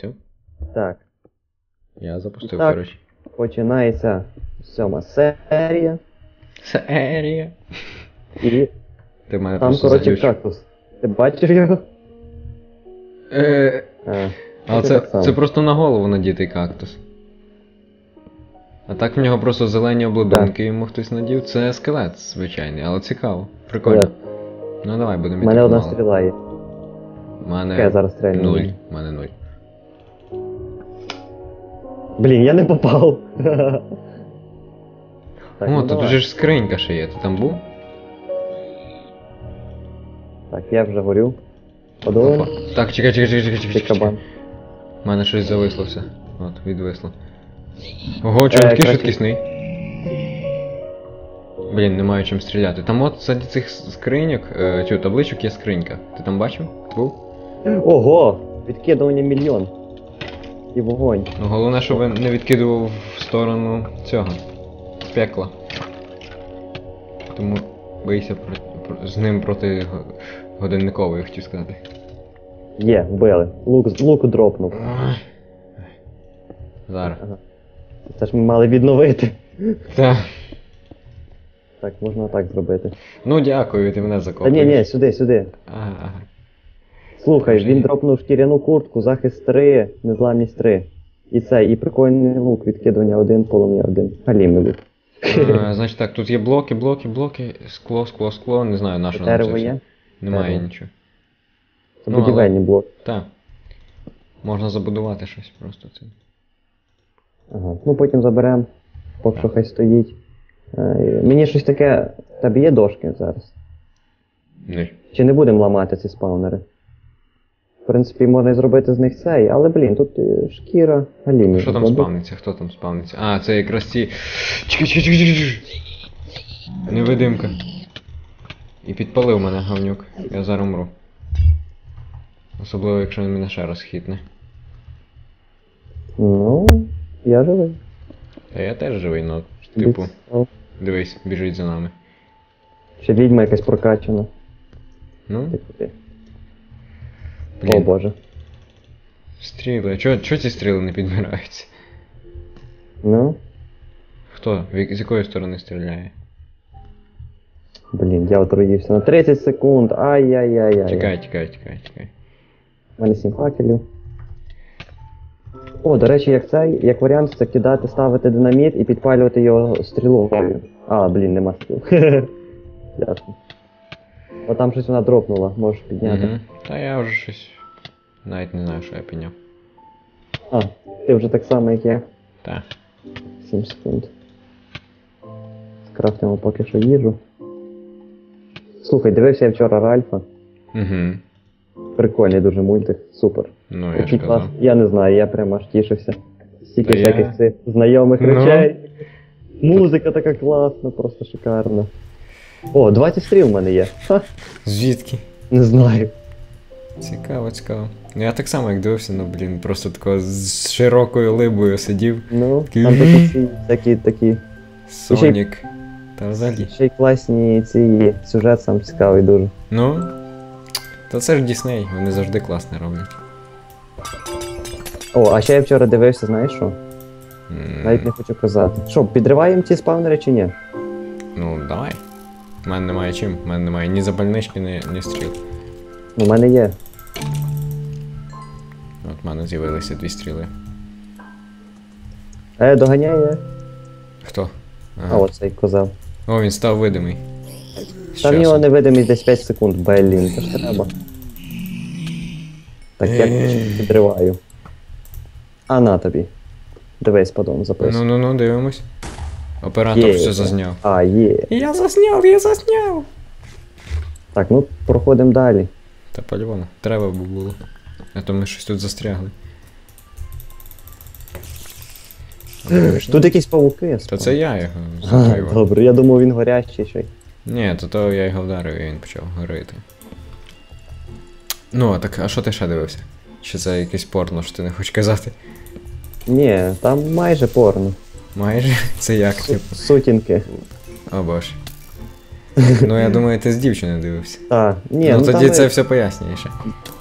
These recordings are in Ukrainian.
Все? Так, Я запустив, Так. коротше. починається сьома серія. Серія. І Ти мене там, коротше, кактус. Ти бачиш його? Е, А, А Це це, це просто на голову надітий кактус. А так в нього просто зелені обладунки йому хтось надів. Це скелет звичайний, але цікаво. Прикольно. Ну давай, будемо У мене одна стріла є. У мене я зараз стрельну? нуль. У мене нуль. Блін, я не попав. Так, О, ну тут давай. вже ж скринька ще є. Ти там був? Так, я вже горю. Подолу. Опа. Так, чекай, чекай, чекай, чекай, Ти чекай. чекай. кабан. У мене щось зависло все. От, відвисло. Ого, чого Е, такий краще- швидкісний? Блін, немає чим стріляти. Там от заді цих скриньок, е, цю табличок є скринька. Ти там бачив? Був? Ого! Відкидування мільйон. І вогонь. Ну, головне, щоб він не відкидував в сторону цього. Пекла. Тому бийся про, про- з ним проти годинникової, хотів сказати. Є, вбили. Лук, лук дропнув. Зараз. Ага. Це ж ми мали відновити. Так. Так, можна так зробити. Ну дякую, ти мене Та закопуєш. ні, ні, сюди, сюди. Ага, ага. Слухай, він дропнув шкіряну куртку, захист 3, незламність 3. І це, і прикольний лук, відкидування 1, полум'я 1. Галімий лук. Е, Значить так, тут є блоки, блоки, блоки, скло, скло, скло, не знаю, на що нам це Дерево все. є? Немає Дерево. нічого. Це Ну, але- будівельні блоки. Так. Можна забудувати щось просто цим. Ага. Ну потім заберемо, поки що хай стоїть. Е, Мені щось таке. Тебе є дошки зараз? Нуль. Чи не будемо ламати ці спаунери? Принципі, можна і зробити з них цей, але блін, тут е, шкіра галімі. Що там спавниться? Хто там спавниться? А, це якраз ці. Чекай, чекай, чекай, чекай. Невидимка. І підпалив мене говнюк. Я зараз умру. Особливо, якщо він мене ще раз хитне. Ну, я живий. Та я теж живий, ну, типу, дивись, біжить за нами. Ще відьма якась прокачана. Ну, Типу ти. О боже. стріли. Чого чого ці стріли не підбираються? Ну, Хто? З якої сторони стріляє? блін, я отруївся на 30 секунд. Ай-яй-яй-яй. Чекай, чекай, чекай, чекай. У мене 7 факелів. О, до речі, як цей, як варіант, це кидати, ставити динаміт і підпалювати його стрілою. А, блін, нема стріл. Ясно. О, там щось вона дропнула, можеш підняти. Угу. Та я вже щось. Навіть не знаю, що я підняв. А, ти вже так само, як я. Так. 7 секунд. Скрафтимо поки що їжу. Слухай, дивився я вчора Ральфа. Угу. Прикольний дуже мультик, супер. Ну, я ж Такий клас. казав. Я не знаю, я прямо аж тішився. Стільки Та я- всяких цих знайомих Ну. речей. Музика така класна, просто шикарна. О, 20 стріл в мене є. Ха, Звідки? не знаю. Цікаво, цікаво. Ну я так само як дивився, ну блін, просто тако з широкою либою сидів. Ну, Такий, там такі ці, такі, такі. Сонік. Та взагалі. Ще й класні ці сюжет сам цікавий дуже. Ну. Та це ж Дісней, вони завжди класно роблять. О, а ще я вчора дивився, знаєш що? М, Навіть не хочу казати. Що, підриваємо ці спавнери чи ні? Ну, давай. У мене немає чим, у мене немає ні запальнички, ні, ні стріл. У мене є. От в мене з'явилися дві стріли. Е, доганяє. Хто? А Ага. оцей козел. О, він став видимий. З Та в нього часом. невидимість десь 5 секунд, блін, це ж треба. Так, я Е. підриваю. А на тобі. Дивись, подон записуй. Ну ну ну, дивимось. Оператор Є. все зазняв. А, є. Я засняв, я засняв! Так, ну проходимо далі. Та по-любому, треба б було. А то ми щось тут застрягли. Тут якісь павуки. Та це я його А, закрив. добре, я думав він горячий ще й. Ні, то то я його вдарив і він почав горити. Ну, а так, а що ти ще дивився? Чи це якесь порно, що ти не хочеш казати? Ні, там майже порно. Майже? Це як, типу? Сутінки. О боже. Ну я думаю, ти з дівчиною дивився. Так, ні, ну, ну, тоді там це ми- все пояснюєш.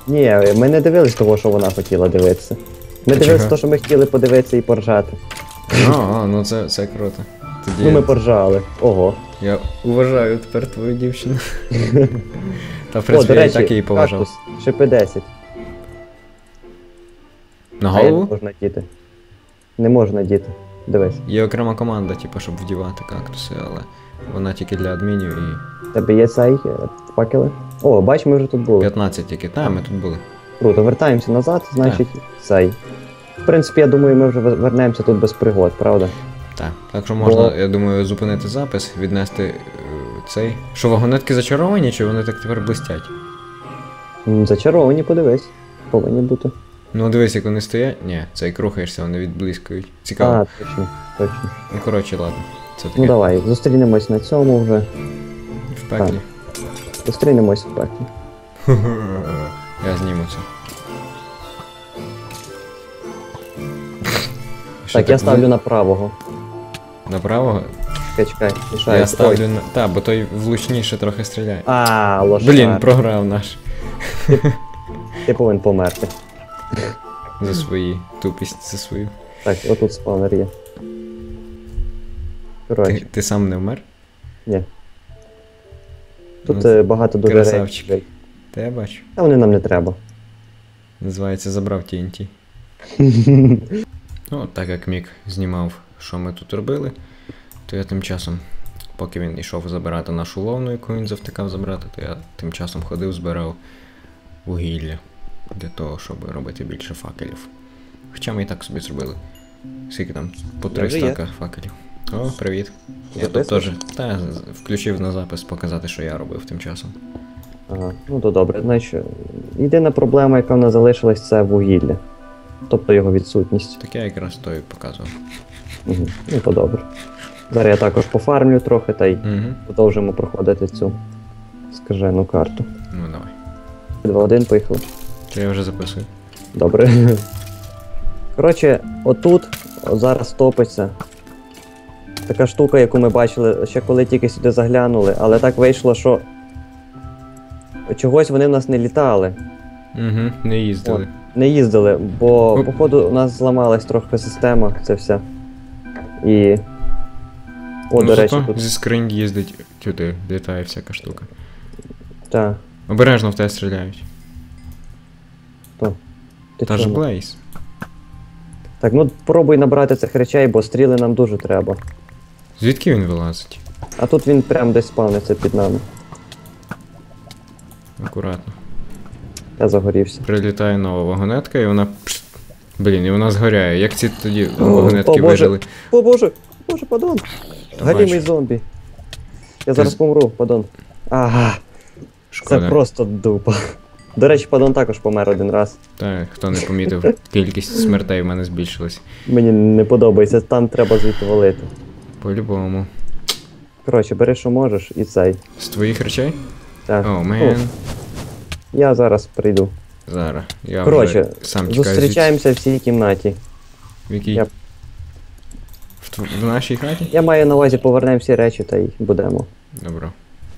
Ні, ми не дивились того, що вона хотіла дивитися. Ми Та дивилися чого? те, що ми хотіли подивитися і поржати. А, а, ну це, це круто. Тоді Ну ми поржали. Ого. я уважаю тепер твою дівчину. Та в О, принципі до я і речі, так її поважав. кактус, шипи 10. На А я не голову? можна діти. Не можна діти. Дивись. Є окрема команда, типу, щоб вдівати кактуси, але вона тільки для адмінів і Тебе є цей е, факели? О, бач, ми вже тут були. 15 тільки. Та, ми тут були. Круто, вертаємося назад, значить, цей. В принципі, я думаю, ми вже вернемося тут без пригод, правда? Так. Так що можна, Бо- я думаю, зупинити запис, віднести е, цей. Що вагонетки зачаровані, чи вони так тепер блистять? Зачаровані, подивись. Повинні бути. Ну дивись, як вони стоять. Ні, цей рухаєшся, вони відблискують. Цікаво. А, точно, точно. Ну коротше, ладно. Це таке Ну давай, зустрінемось на цьому вже. в пеклі. Зустрінемось в пеклі. Я зніму це. Що Так, я ну, ставлю на правого. на правого? Чекай, чекай, Я мішається. ставлю на. Та, бо той влучніше трохи стріляє. А, лошар. Блін, програв наш. Ти повинен померти. За свої. Тупість за свою. Так, отут спавнер є. Ти, ти сам не вмер? ні. Тут Ну, е, багато дуже красавчик. речей. Та я бачу. Та вони нам не треба. Називається забрав TNT. Ну, так як Мік знімав, що ми тут робили, то я тим часом, поки він йшов забирати нашу ловну, яку він завтикав забрати, то я тим часом ходив, збирав вугілля для того, щоб робити більше факелів. Хоча ми і так собі зробили. Скільки там? По три стака факелів. О, привіт. Я тут теж та, включив на запис показати, що я робив тим часом. Ага, ну то добре. Значить, єдина проблема, яка в нас залишилась, це вугілля. Тобто його відсутність. Так я якраз то і показував. Угу. Ну то добре. Зараз я також пофармлю трохи та й Угу. продовжимо проходити цю скажену карту. Ну давай. 2-1, поїхали. Це я вже записую. Добре. Коротше, отут зараз топиться. Така штука, яку ми бачили ще коли тільки сюди заглянули, але так вийшло, що чогось вони в нас не літали, Угу, не їздили. не їздили, бо Оп. походу у нас зламалась трохи система, це все. І. О, ну, до речі, тут. зі скринь їздить сюди, літає всяка штука. Та, Обережно в тебе стріляють. Ти Та ж чому? Блейз. Так, ну пробуй набрати цих речей, бо стріли нам дуже треба. Звідки він вилазить? А тут він прям десь спавниться під нами. Акуратно. Я загорівся. Прилітає нова вагонетка і вона. Блін, і вона згоряє. Як ці тоді вагонетки вижили? О боже! Боже, падон! Галімий зомбі. Я зараз помру, падон. Ага, це просто дупа. До речі, падон також помер один раз. Та хто не помітив, кількість смертей в мене збільшилась. Мені не подобається, там треба звідти валити. По-любому. Коротше, бери, що можеш, і цей. З твоїх речей? Так. О, мен. Я зараз прийду. Зараз. Я Коротше, вже сам тікаю. Зустрічаємося в цій кімнаті. В якій? Я- В, тв- в нашій хаті? Я маю на увазі повернемо всі речі та й будемо Добро.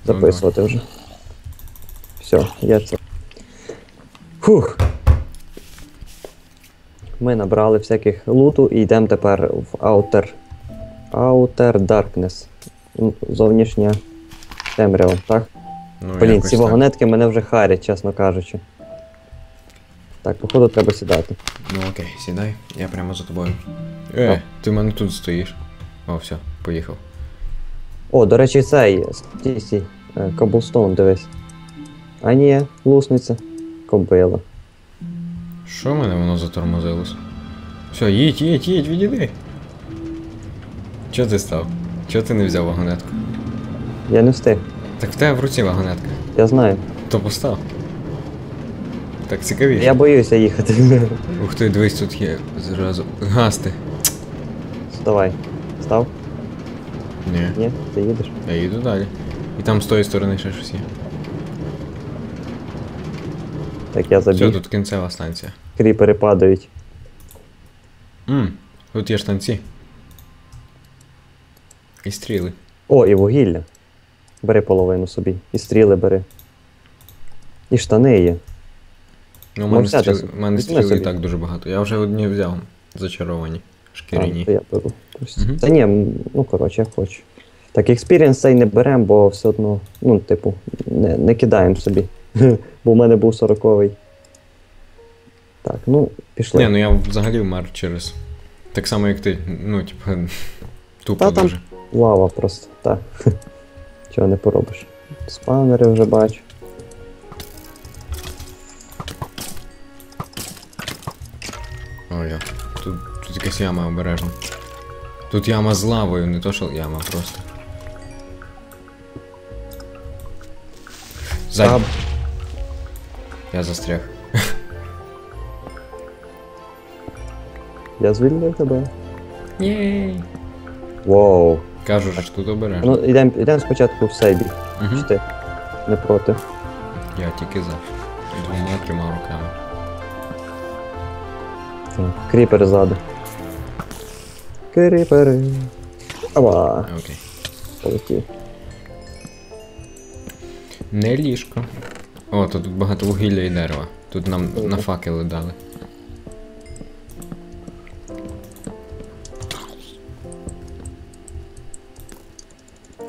записувати вже. Все, я це. Фух. Ми набрали всяких луту і йдемо тепер в Outer. Outer Darkness. Ну, Зовнішня темрява, так? Ну, Блін, ці так. вагонетки мене вже харять, чесно кажучи. Так, походу треба сідати. Ну окей, сідай, я прямо за тобою. Е, ти в мене тут стоїш. О, все, поїхав. О, до речі, цей. Стій, стій. Е, Коблстоун, дивись. А ні, лусниця. Кобила. Що в мене воно затормозилось? Все, їдь, їдь, їдь, відійди. Чого ти став? Чого ти не взяв вагонетку? Я не встиг. Так в тебе в руці вагонетка. Я знаю. То постав. Так цікавіше. Я боюся їхати. Ух ти, дивись, тут є зразу. Гасти. Давай. Став? Ні, Ні, ти їдеш. я їду далі. І там з тої сторони ще щось є. Так я Все, забіг. тут кінцева станція. Кріпери падають. Мм, тут є штанці. І стріли. О, і вугілля. Бери половину собі. І стріли бери. І штани є. Ну, у мене, взяти стріл... у мене стріли і так дуже багато. Я вже одні взяв. Зачаровані. А, Шкіряні. то я беру. Мгм. Та ні, ну коротше, як хочу. Так, експірієнс цей не беремо, бо все одно, ну, типу, не, не кидаємо собі. Бо в мене був 40-й. Так, ну, пішли. Ні, ну я взагалі вмер через. Так само, як ти. Ну, типу, тупо Та там- дуже. Лава просто, так. Чого не поробиш. Спавнери вже бачу. Ой, я. Тут, тут якась яма обережна. Тут яма з лавою, не то що яма просто. Ззаді. Я застряг. Я звільнив тебе. Єй. Воу. Кажу ж, тут обережно. Ну, йдемо йдем спочатку в сейбі. Угу. Чи ти не проти? Я тільки за. Двома трьома руками. Так, кріпер ззаду. Кріпери. Ава, Окей. полетів. Не ліжко. О, тут багато вугілля і дерева. Тут нам Ого. на факели дали.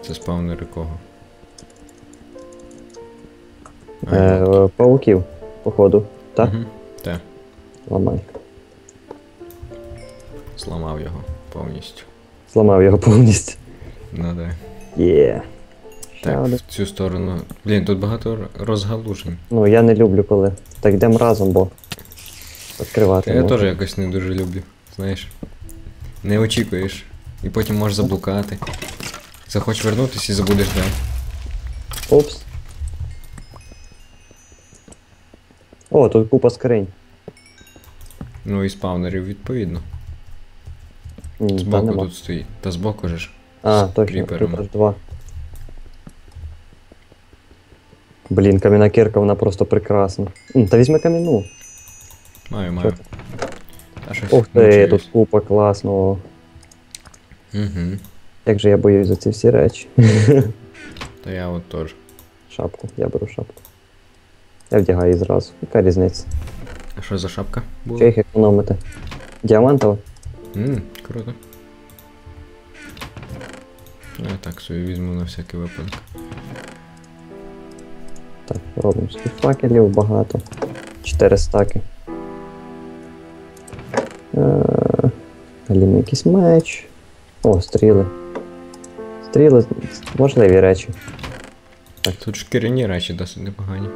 Це спавнери кого? А, Е, пауків, походу. Так? Мгм. Так, Ламай. зламав його повністю. Зламав його повністю. Ну да. Є. Так, в цю сторону. Блін, тут багато розгалужень. Ну, я не люблю, коли. Так йдемо разом, бо. Відкривати. Та я можна. теж якось не дуже люблю, знаєш. Не очікуєш. І потім можеш заблукати. Захочеш вернутися і забудеш де. Опс. О, тут купа скринь. Ну і спавнерів відповідно. М, та Збоку нема. тут стоїть. Та збоку же ж. А, з точно, кріперами. тут аж два. Блін, кам'яна кірка, вона просто прекрасна. М, Та візьми кам'яну. Маю, маю. Щось Ух ти, тут купа класного. Угу. Як же я боюсь за ці всі речі. Та я от теж. Шапку, я беру шапку. Я вдягаю її зразу. Яка різниця? А що за шапка була? Що їх економити? Діамантова? Ммм, круто. Ну, Я так собі візьму на всякий випадок. Так, робимо собі факелів багато. Чотири стаки. Е, якийсь меч. О, стріли. Стріли важливі речі. Тут шкіряні речі досить непогані.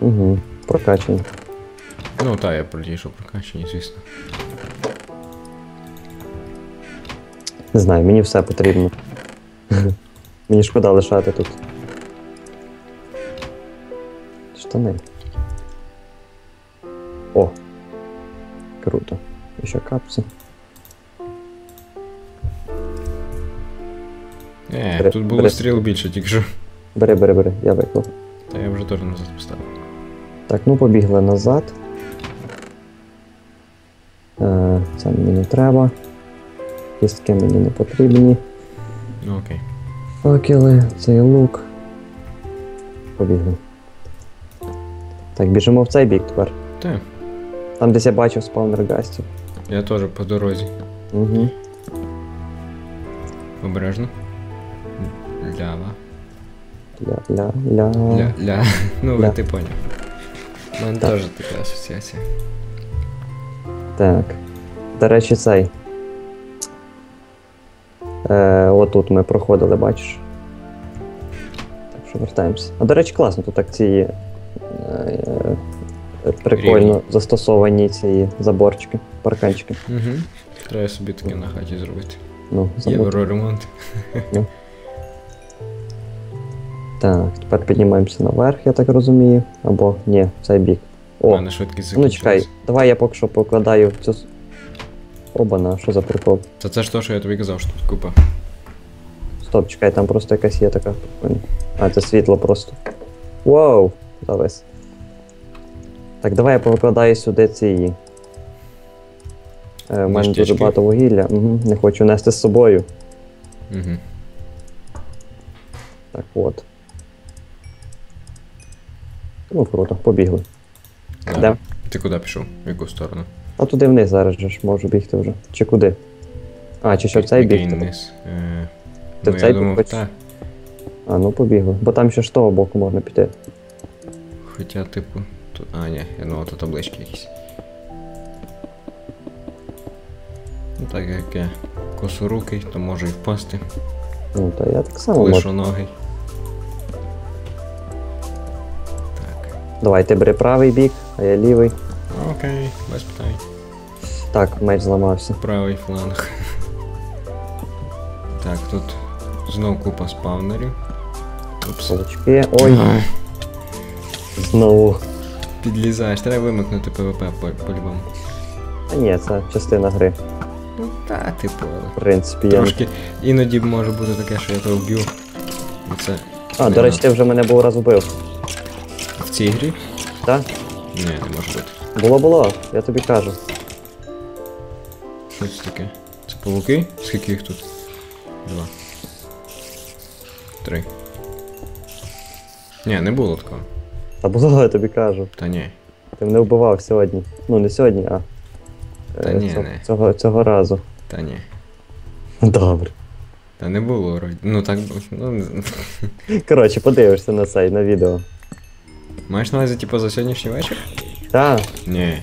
Угу. Прокачані. Ну та я про що прокачані, звісно. Не знаю, мені все потрібно. мені шкода лишати тут. Штани. О! Круто. І ще капці. Е, Бери- тут було бери. стріл більше, тільки що. Бери, бери, бери, я виклав. Та я вже теж назад поставив. Так, ну побігли назад. Е, це мені не треба. Кістки мені не потрібні. Ну окей. Факели, цей лук. Побігли. Так, біжимо в цей бік тепер. Та, Там десь я бачив спаунер гастів. я теж по дорозі. Угу. Обережно. Лява. Ля, ля, ля. Ля. Ля. Ну, Ля. ти поняв. У мене Так. теж така асоціація. Так. До речі, цей. Е, отут ми проходили, бачиш. Так що вертаємося. А до речі, класно, тут так ці прикольно Рівні. застосовані ці заборчики, парканчики. Угу. Треба собі таке на хаті зробити. Ну. Євроремонт. Так, тепер піднімаємося наверх, я так розумію. Або ні, в цей бік. О, швидкість ну чекай, давай я поки що покладаю цю. Оба-на, що за прикол? Та це ж то, що я тобі казав, що тут купа. Стоп, чекай, там просто якась є така прикольна. А, це світло просто. Вау! Завис. Так, давай я покладаю сюди ці. Е, у мене дуже багато вугілля. Угу, не хочу нести з собою. Угу. Так от. Ну круто, побігли. Де? Ти куди пішов? В яку сторону? А туди вниз зараз же ж можу бігти вже. Чи куди? А, чи що в цей бігти? низ? Е, Ти ну, в цей я думав, так. А, ну побігли. Бо там ще з того боку можна піти. Хоча, типу, тут. А, ні, я думав, тут таблички якісь. Ну так як я косорукий, то можу і впасти. Ну, та я так само можу. Лишу ноги. Так. Давай, ти бери правий бік, а я лівий. Окей, без питань. Так, меч зламався. Правий фланг. Так, тут знов купа спавнерів. Упс. Ой, знову. Підлізаєш, треба вимикнути ПВП по- по-любому. А ні, це частина гри. Ну та, типу. В принципі, я. Трошки іноді може бути таке, що я то вб'ю. Це. А, до речі, ти вже мене був раз вбив. В цій грі? Так? Ні, не може бути. Було було, я тобі кажу. Що це таке? Це павуки? Скільки їх тут? Два. Три. Ні, не було такого. Та було, я тобі кажу. Та ні. Ти мене вбивав сьогодні. Ну, не сьогодні, а. Та е, ні, цього, не. Цього, цього разу. Та ні. Добре. Та не було вроді. Ну так. Ну, Коротше, подивишся на цей, на відео. маєш на увазі, типу, за сьогоднішній вечір? Так. Ні.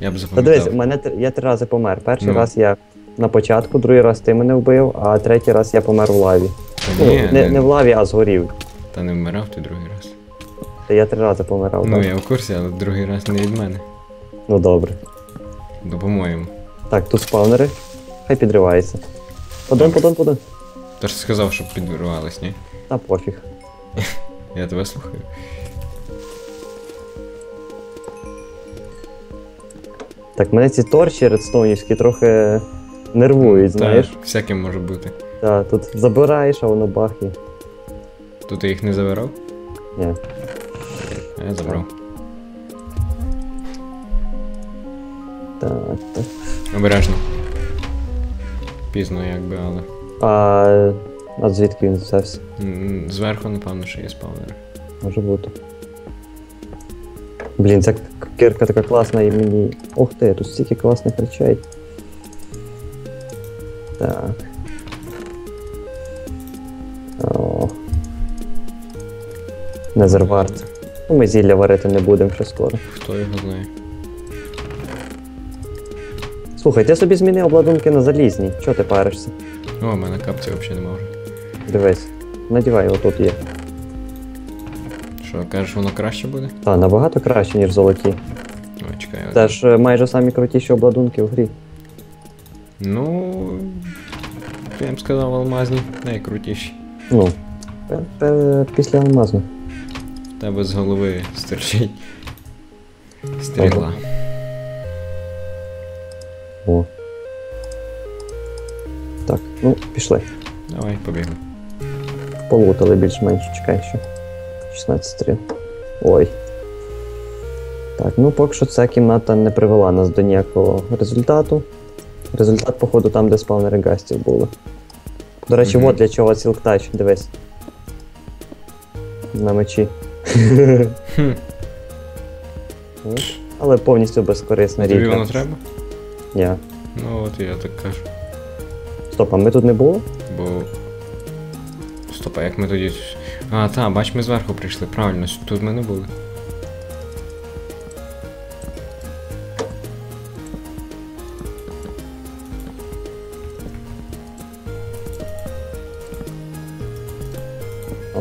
Я б Та запам'ятав. дивись, мене я три рази помер. Перший Ну. раз я на початку, другий раз ти мене вбив, а третій раз я помер в лаві. Та Ну, ні, не, не, не в лаві, а згорів. Та не вмирав ти другий раз. Та я три рази помирав. Ну так. я в курсі, але другий раз не від мене. ну добре. Ну, по-моєму. Так, тут спавнери. Хай підривається. Подон, подон, подон. Ти ж сказав, щоб підвірвались, ні? Та пофіг. Я тебе слухаю. Так, мене ці торчі редстоунівські трохи нервують, знаєш. Так, всяке може бути. Та, тут забираєш, а воно бахне. Тут ти їх не забирав? Ні. Я забрав. Так, так. Обережно. Пізно якби, але. А, а звідки він взявся? Зверху, напевно, що є спавнери. Може бути. Блін, ця кирка така класна і мені. Ух ти, тут стільки класних речей. Так. О. Незервард. Ну, ми зілля варити не будемо ще скоро. Хто його знає? Слухай, ти собі змінив обладунки на залізні. Чого ти паришся? О, в мене капці взагалі нема вже. Дивись. Надівай, отут є. Що, кажеш, воно краще буде? Та, набагато краще, ніж золоті. Ой, чекай. Це ж е, майже самі крутіші обладунки в грі. Ну. Я б сказав, алмазні найкрутіші. Ну. пе- пе- Після алмазу. Тебе з голови стирчить. Стріла. О. Так, ну, пішли. Давай, побігли. Полутали більш-менш, чекай ще. 16 стріл. Ой. Так, ну поки що ця кімната не привела нас до ніякого результату. Результат, походу, там, де спавнери гастів були. До речі, Мгм. от для чого Silk дивись. На мечі. Хм. От. Але повністю безкорисна річ. Тобі воно треба? Ні. Ну от я так кажу. Стоп, а ми тут не було? Бо. Стоп, а як ми тоді. А, та, бач, ми зверху прийшли, правильно, тут ми не були.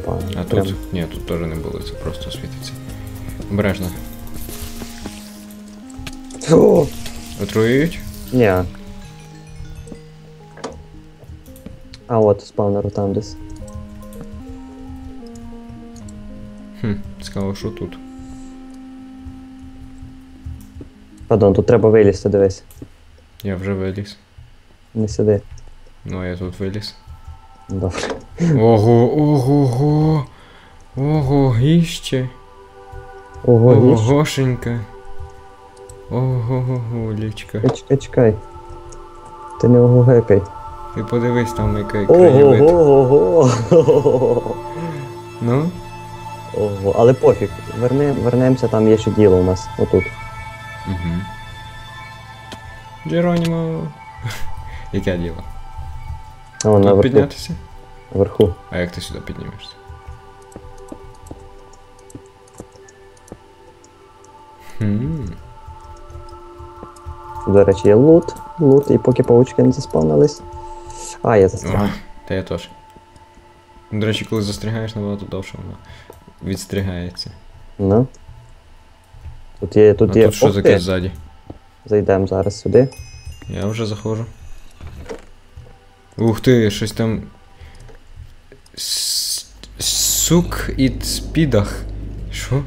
Опа, А прям. тут. Ні, тут теж не було, це просто світиться. Обережно. О! Отруюють? Ні. А от спавнер там десь. Хм, цікаво, що тут. Падон, тут треба вилізти, дивись. Я вже виліз. Не сиди. Ну, а я тут виліз. Добре. Ого, ого, ого. Ого, гіще. Ого. Огошенька. Ого, лічка. Чекай, чекай. Ти не огогекай. Ти подивись там який Ого, краєвид. ого, ого. Ну, Ого, але пофіг. Верни, вернемося, там є ще діло у нас. Отут. Угу. Джеронімо. Яке діло? Вон Тут піднятися? Наверху. А як ти сюди піднімешся? Хм. До речі, є лут. Лут, і поки паучки не заспавнились. А, я застряг. Та я теж. До речі, коли застрягаєш набагато довше, воно відстрігається. Ну. Тут є. Тут а є. тут що Ох таке ти! ззаді? Зайдемо зараз сюди. Я вже заходжу. Ух ти, щось там. Сук і спідах. Що?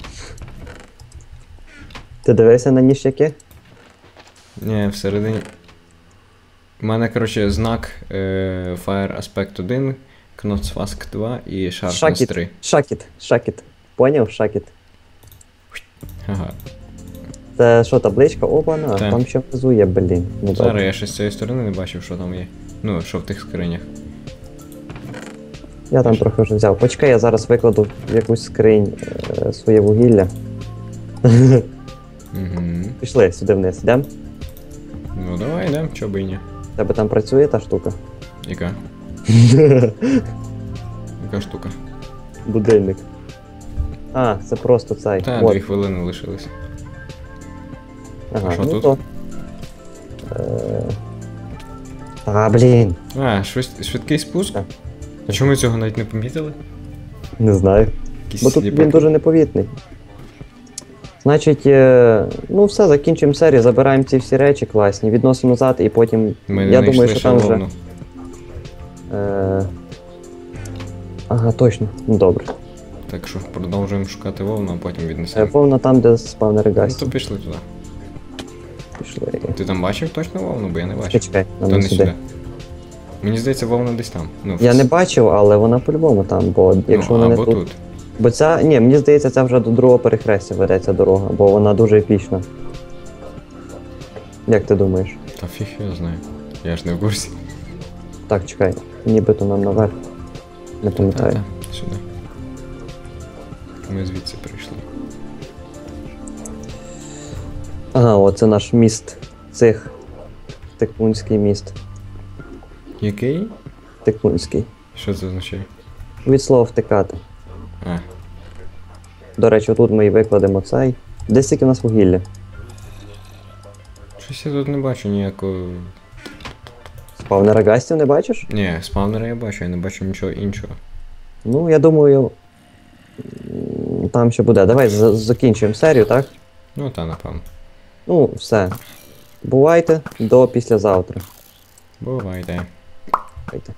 Ти дивився на ніщаки? Ні, всередині. У мене, коротше, знак е, Fire Aspect 1, Knotsfask 2 і Sharpness Шакіт. 3. Шакіт. Шакіт. Поняв? Шакіт. Ага. Це що, табличка? Опа, на, Так. там ще внизу є, блін. Ну, Зараз добре. я ще з цієї сторони не бачив, що там є. Ну, що в тих скринях. Я там трохи вже взяв. Почекай, я зараз викладу в якусь скринь е, своє вугілля. Угу. Пішли сюди вниз, йдемо. Ну давай йдемо, чо би і ні. Тебе там працює та штука. Яка? Яка штука? Будильник. А, це просто цей. Та, От. дві хвилини лишилось. Ага, А що ну тут? То. Е... А, блін. А, швид- швидкий спуск? Так. А чому ми цього навіть не помітили? Не знаю. Якісь Бо тут сліпаки. він дуже непомітний. Значить, е, ну все, закінчимо серію, забираємо ці всі речі класні, відносимо назад і потім. Ми не я знайшли думаю, що там вже. Е... Ага, точно. Ну добре. Так що продовжуємо шукати вовну, а потім Е, віднесемо. Повна там, де спавнери Ну гасті. то пішли туди. Пішли. Ти там бачив точно вовну, бо я не Чекай, бачив. чекай, нам То не не сюди. Мені здається, вовна десь там. Ну, Я в- не бачив, але вона по-любому там, бо якщо ну, вона не або тут. тут. Бо ця. Ні, мені здається, це вже до другого перехрестя ведеться дорога, бо вона дуже епічна. Як ти думаєш? Та фіг я знаю. Я ж не в курсі. Так, чекай, нібито нам наверх. Не пам'ятаю. Та-та, Сюди. Ми звідси прийшли. Ага, оце наш міст цих. Тикунський міст. Який? Тикунський. Що це означає? Від слова втикати. А, До речі, отут ми і викладемо цей. Десь тільки у нас вугілля. щось я тут не бачу ніякого. Спавнера гастів не бачиш? Ні, спавнера я бачу, я не бачу нічого іншого. Ну, я думаю. Там ще буде. Давай за- закінчуємо серію, так? Ну та напевно. Ну, все. Бувайте до післязавтра. Бувайте. Ahorita.